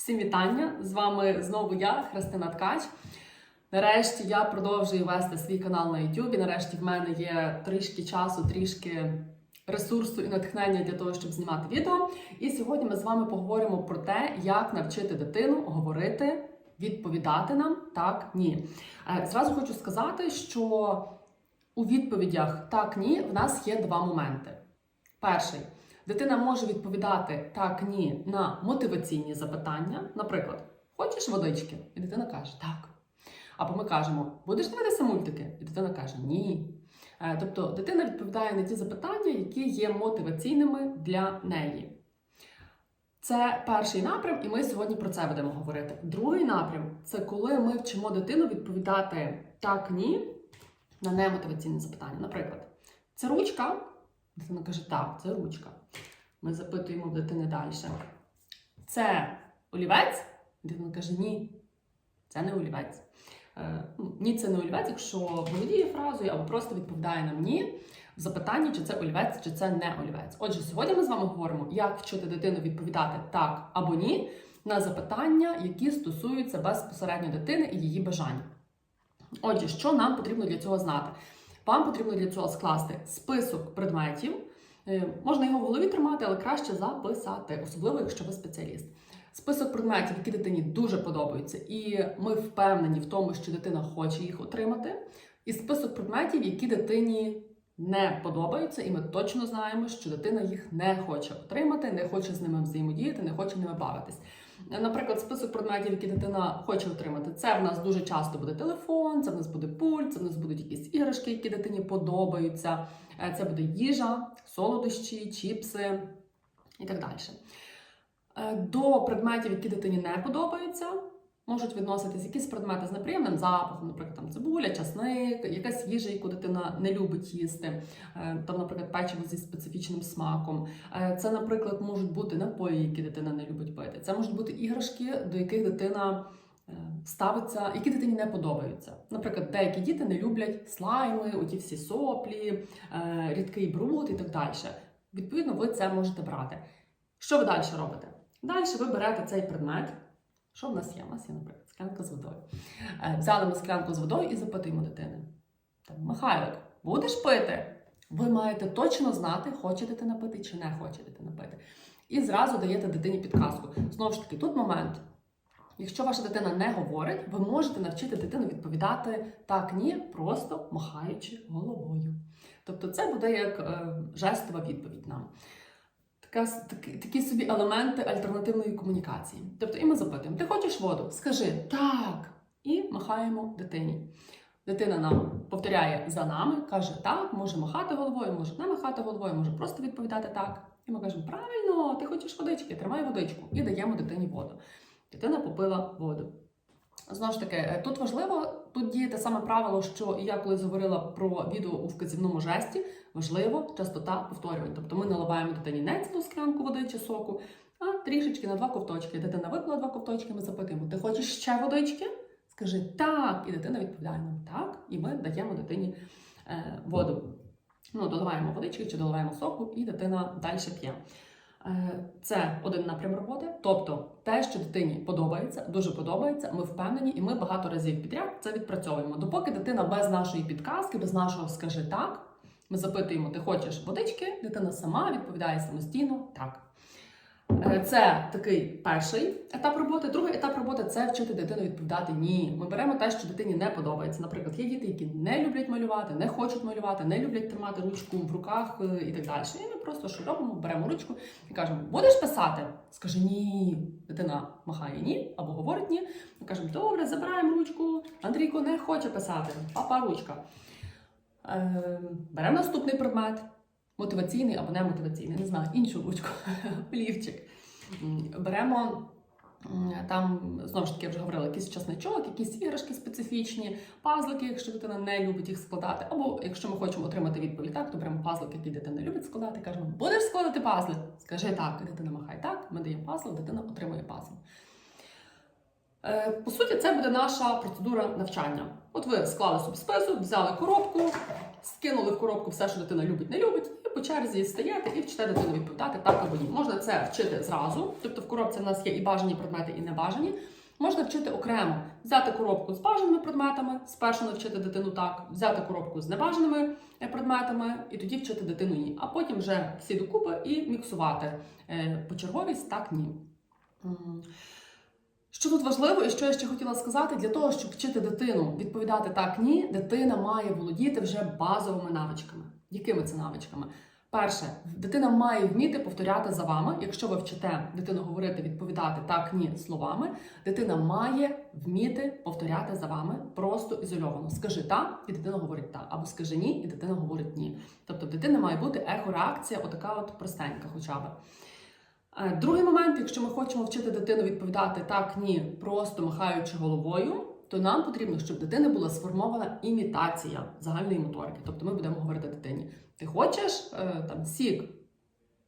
Всім вітання! З вами знову я, Христина Ткач. Нарешті я продовжую вести свій канал на YouTube. Нарешті в мене є трішки часу, трішки ресурсу і натхнення для того, щоб знімати відео. І сьогодні ми з вами поговоримо про те, як навчити дитину говорити, відповідати нам так, ні. Е, Зразу хочу сказати, що у відповідях так, ні в нас є два моменти. Перший. Дитина може відповідати так, ні на мотиваційні запитання. Наприклад, хочеш водички? І дитина каже так. Або ми кажемо, будеш дивитися мультики? І дитина каже ні. Е, Тобто дитина відповідає на ті запитання, які є мотиваційними для неї. Це перший напрям, і ми сьогодні про це будемо говорити. Другий напрям це коли ми вчимо дитину відповідати так, ні на немотиваційні запитання. Наприклад, це ручка. Дитина каже, так, це ручка. Ми запитуємо в дитини далі. Це олівець? Дитина каже, ні, це не олівець. Е, ну, Ні, це не олівець, якщо володіє фразою або просто відповідає нам ні в запитанні, чи це олівець, чи це не олівець. Отже, сьогодні ми з вами говоримо, як вчити дитину відповідати так або ні на запитання, які стосуються безпосередньо дитини і її бажань. Отже, що нам потрібно для цього знати? Вам потрібно для цього скласти список предметів. Е, Можна його в голові тримати, але краще записати, особливо якщо ви спеціаліст. Список предметів, які дитині дуже подобаються, і ми впевнені в тому, що дитина хоче їх отримати. І список предметів, які дитині не подобаються, і ми точно знаємо, що дитина їх не хоче отримати, не хоче з ними взаємодіяти, не хоче ними бавитись. Наприклад, список предметів, які дитина хоче отримати, це в нас дуже часто буде телефон, це в нас буде пульт, це в нас будуть якісь іграшки, які дитині подобаються, е, це буде їжа, солодощі, чіпси і так далі. Е, До предметів, які дитині не подобаються, можуть відноситись якісь предмети з неприємним запахом, наприклад, там цибуля, часник, якась їжа, яку дитина не любить їсти, Е, там, наприклад, печиво зі специфічним смаком. Е, Це, наприклад, можуть бути напої, які дитина не любить пити. Це можуть бути іграшки, до яких дитина е, ставиться, які дитині не подобаються. Наприклад, деякі діти не люблять слайми, оті всі соплі, рідкий бруд і так далі. Відповідно, ви це можете брати. Що ви далі робите? Далі ви берете цей предмет. Що в нас є? У нас є, наприклад, склянка з водою. Е, Взяли ми склянку з водою і запитуємо дитини. Там, Михайлик, будеш пити? Ви маєте точно знати, хоче дитина пити чи не хоче дитина пити. І зразу даєте дитині підказку. Знову ж таки, тут момент. Якщо ваша дитина не говорить, ви можете навчити дитину відповідати так, ні, просто махаючи головою. Тобто це буде як е, жестова відповідь нам. Така, такі, такі собі елементи альтернативної комунікації. Тобто, і ми запитуємо: ти хочеш воду? Скажи так. І махаємо дитині. Дитина нам повторяє за нами, каже так, може махати головою, може не махати головою, може просто відповідати так. І ми кажемо: правильно, ти хочеш водички, тримай водичку і даємо дитині воду. Дитина попила воду. Знову ж таки, е, тут важливо тут діє те саме правило, що я колись говорила про відео у вказівному жесті. Важливо частота повторювань. Тобто ми наливаємо дитині не цілу склянку води чи соку, а трішечки на два ковточки. Дитина випила два ковточки, ми запитуємо: ти хочеш ще водички? Скажи так, і дитина відповідає нам так, і ми даємо дитині е, воду. Ну, доливаємо водички чи доливаємо соку, і дитина далі п'є. Е, Це один напрям роботи. Тобто, те, що дитині подобається, дуже подобається, ми впевнені, і ми багато разів підряд це відпрацьовуємо. Допоки дитина без нашої підказки, без нашого скажи так, ми запитуємо, ти хочеш водички, дитина сама відповідає самостійно так. Е, Це такий перший етап роботи. Другий етап роботи це вчити дитину відповідати ні. Ми беремо те, що дитині не подобається. Наприклад, є діти, які не люблять малювати, не хочуть малювати, не люблять тримати ручку в руках е, і так далі. І ми просто що робимо, беремо ручку і кажемо: будеш писати? Скаже ні. Дитина махає ні або говорить ні. Ми кажемо, добре, забираємо ручку. Андрійко не хоче писати. Папа ручка. Е, Беремо наступний предмет. Мотиваційний або не мотиваційний, не знаю, іншу ручку, олівчик. М, Беремо там, знову ж таки, я вже говорила, якийсь часничок, якісь іграшки специфічні, пазлики, якщо дитина не любить їх складати. Або якщо ми хочемо отримати відповідь так, то беремо пазлик, який дитина любить складати, кажемо, будеш складати пазли? Скажи так, дитина махає так, ми даємо пазл, дитина отримує пазл. Е, По суті, це буде наша процедура навчання. От ви склали собі список, взяли коробку, скинули в коробку все, що дитина любить, не любить, по черзі стаєте і вчите дитину відповідати так або ні. Можна це вчити зразу, тобто в коробці в нас є і бажані предмети, і небажані. Можна вчити окремо, взяти коробку з бажаними предметами, спершу навчити дитину так, взяти коробку з небажаними е, предметами і тоді вчити дитину ні. А потім вже всі докупи і міксувати е, почерговість так ні. Що тут важливо, і що я ще хотіла сказати, для того, щоб вчити дитину відповідати так ні, дитина має володіти вже базовими навичками. Якими це навичками? Перше, дитина має вміти повторяти за вами. Якщо ви вчите дитину говорити, відповідати так, ні словами, дитина має вміти повторяти за вами просто ізольовано. Скажи так, і дитина говорить так, або скажи ні, і дитина говорить ні. Тобто в дитини має бути ехореакція, отака от простенька, хоча б. Е, Другий момент, якщо ми хочемо вчити дитину відповідати так, ні, просто махаючи головою, то нам потрібно, щоб в дитини була сформована імітація загальної моторики. Тобто ми будемо говорити дитині: ти хочеш е, там сік?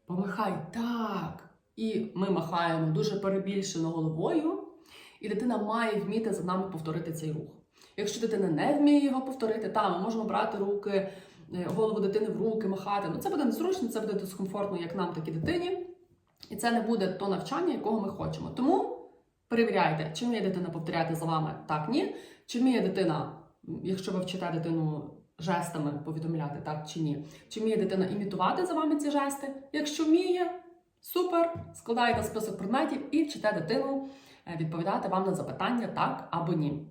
Помахай так. І ми махаємо дуже перебільшено головою, і дитина має вміти за нами повторити цей рух. Якщо дитина не вміє його повторити, та ми можемо брати руки, е, голову дитини в руки, махати. Ну це буде незручно, це буде дискомфортно як нам, так і дитині. І це не буде то навчання, якого ми хочемо. Тому перевіряйте, чи вміє дитина повторяти за вами так, ні. Чи вміє дитина, якщо ви вчите дитину жестами повідомляти так чи ні. Чи вміє дитина імітувати за вами ці жести? Якщо вміє, супер, складаєте список предметів і вчите дитину е, відповідати вам на запитання так або ні.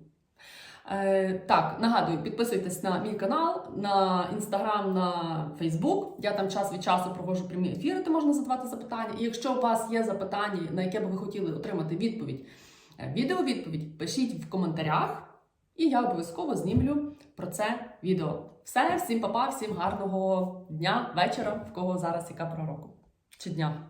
Е, так, нагадую, підписуйтесь на мій канал, на інстаграм, на Фейсбук. Я там час від часу проводжу прямі ефіри, де можна задавати запитання. І якщо у вас є запитання, на яке би ви хотіли отримати відповідь, е, відеовідповідь, пишіть в коментарях, і я обов'язково знімлю про це відео. Все, всім папа, всім гарного дня, вечора, в кого зараз яка пора року чи дня.